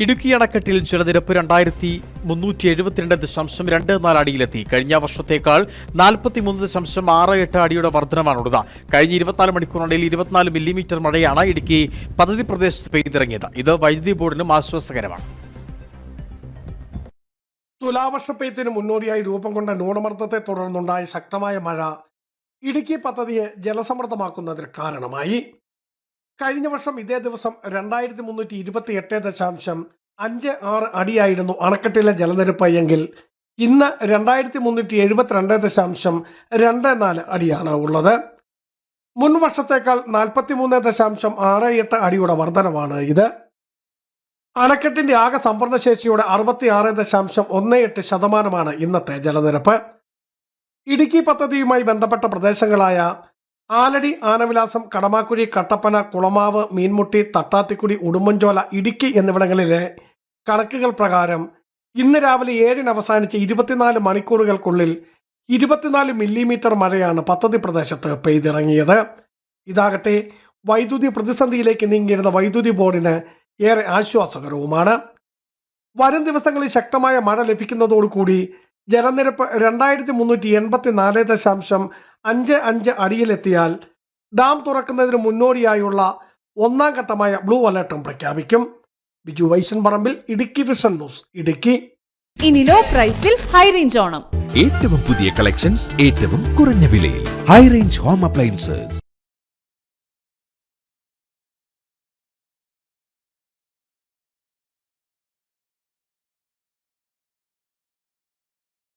ഇടുക്കി അണക്കെട്ടിൽ ജലനിരപ്പ് രണ്ടായിരത്തി മുന്നൂറ്റി എഴുപത്തിരണ്ട് ദശാംശം രണ്ട് നാല് അടിയിലെത്തി കഴിഞ്ഞ വർഷത്തേക്കാൾ നാൽപ്പത്തിമൂന്ന് ദശാംശം ആറ് എട്ട് അടിയുടെ വർധനമാണുള്ളത് കഴിഞ്ഞ ഇരുപത്തിനാല് മണിക്കൂറിനിടയിൽ ഇരുപത്തിനാല് മില്ലിമീറ്റർ മഴയാണ് ഇടുക്കി പദ്ധതി പ്രദേശത്ത് പെയ്തിറങ്ങിയത്. ഇത് വൈദ്യുതി ബോർഡിനും ആശ്വാസകരമാണ്. തുലാവർഷ തുലാവർഷപ്പെയ്ത്തിന് മുന്നോടിയായി രൂപം കൊണ്ട ന്യൂനമർദ്ദത്തെ തുടർന്നുണ്ടായ ശക്തമായ മഴ ഇടുക്കി പദ്ധതിയെ ജലസമൃദ്ധമാക്കുന്നതിന് കാരണമായി. കഴിഞ്ഞ വർഷം ഇതേ ദിവസം രണ്ടായിരത്തി മുന്നൂറ്റി ഇരുപത്തി എട്ട് ദശാംശം അഞ്ച് ആറ് അടിയായിരുന്നു അണക്കെട്ടിലെ ജലനിരപ്പ് എങ്കിൽ ഇന്ന് രണ്ടായിരത്തി മുന്നൂറ്റി എഴുപത്തിരണ്ട് ദശാംശം രണ്ട് നാല് അടിയാണ് ഉള്ളത്. മുൻ വർഷത്തേക്കാൾ നാൽപ്പത്തി മൂന്ന് ദശാംശം ആറ് എട്ട് അടിയുടെ വർധനവാണ് ഇത്. അണക്കെട്ടിന്റെ ആകെ സംഭരണശേഷിയുടെ അറുപത്തി ആറ് ദശാംശം ഒന്ന് എട്ട് ശതമാനമാണ് ഇന്നത്തെ ജലനിരപ്പ്. ഇടുക്കി പദ്ധതിയുമായി ബന്ധപ്പെട്ട പ്രദേശങ്ങളായ ആലടി ആനവിലാസം കടമാക്കുഴി കട്ടപ്പന കുളമാവ് മീൻമുട്ടി തട്ടാത്തിക്കുടി ഉടുമ്പൻചോല ഇടുക്കി എന്നിവിടങ്ങളിലെ കണക്കുകൾ പ്രകാരം ഇന്ന് രാവിലെ ഏഴിന് അവസാനിച്ച ഇരുപത്തിനാല് മണിക്കൂറുകൾക്കുള്ളിൽ ഇരുപത്തിനാല് മില്ലിമീറ്റർ മഴയാണ് പദ്ധതി പ്രദേശത്ത് പെയ്തിറങ്ങിയത്. ഇതാകട്ടെ വൈദ്യുതി പ്രതിസന്ധിയിലേക്ക് നീങ്ങിയിരുന്ന വൈദ്യുതി ബോർഡിന് ഏറെ ആശ്വാസകരവുമാണ്. വരും ദിവസങ്ങളിൽ ശക്തമായ മഴ ലഭിക്കുന്നതോടുകൂടി ജലനിരപ്പ് രണ്ടായിരത്തി മുന്നൂറ്റി എൺപത്തി നാല് ദശാംശം അഞ്ച് അഞ്ച് അടിയിലെത്തിയാൽ ഡാം തുറക്കുന്നതിന് മുന്നോടിയായുള്ള ഒന്നാം ഘട്ടമായ ബ്ലൂ അലർട്ടും പ്രഖ്യാപിക്കും. Biju Vaishan Parambil Idukki vision news Idukki. ഇനി ലോ പ്രൈസിൽ ഹൈ റേഞ്ച് ഓണം. ഏറ്റവും പുതിയ കളക്ഷൻസ് ഏറ്റവും കുറഞ്ഞ വിലയിൽ. High range home appliances